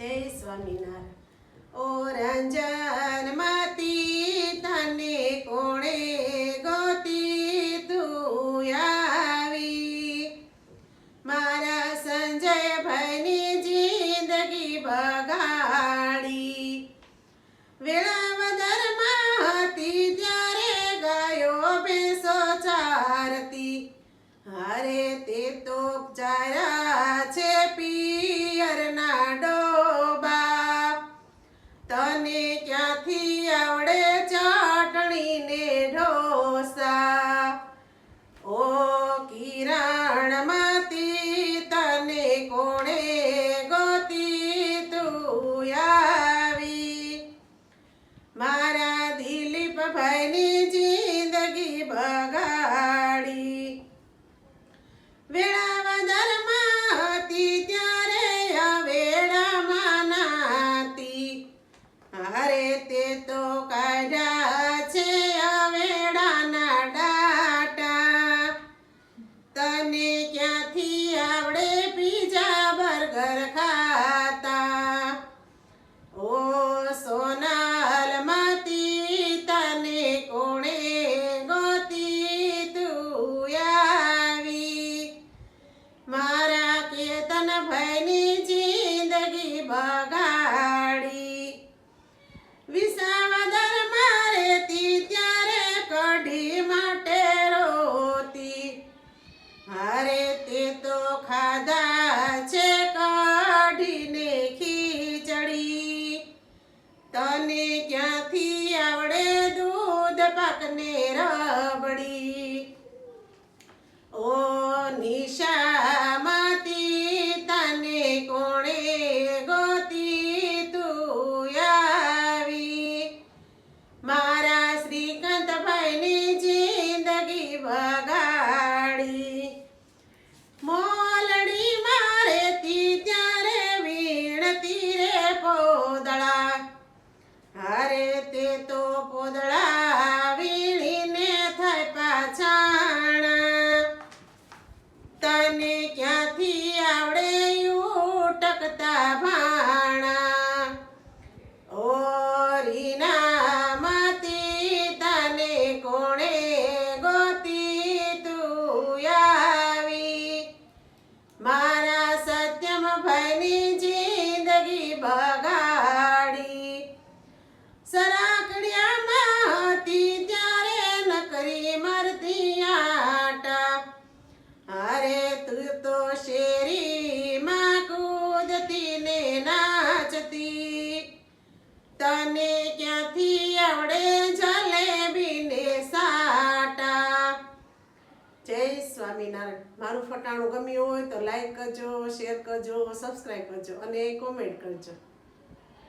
જય સ્વામિનારાયણ. ઓ રંજન માતી તને કોણે ગોતી તું આવી? મારા સંજય ભાઈની જિંદગી બગાડી. વેળા મારા દિલીપ ભાઈની જિંદગી બગાડી ભાઈની જિંદગી બગાડી વિસાવદર મારેતી ત્યારે કઢી માટે રોતી. અરે તે તો ખાધા છે કઢીને ખીચડી. તને ક્યાંથી આવડે દૂધ પાકને? વીણતી રે પોદળા. અરે તે તો પોદળા વીણીને થાય પાછાણા. તને ક્યાંથી આવડે ઉટકતા ભાણા? બગાડી સરાકડિયામાં હતી ત્યારે નકરી મરતી આટા અરે તું તો શેરીમાં કૂદતી ને નાચતી. તને ક્યાંથી આવડે જલેબી ને સાટા? જય સ્વામિનારાયણ. મારું ફટાણું ગમ્યું હોય તો લાઈક કરજો શેર કરજો સબસ્ક્રાઈબ કરજો અને કોમેન્ટ કરજો.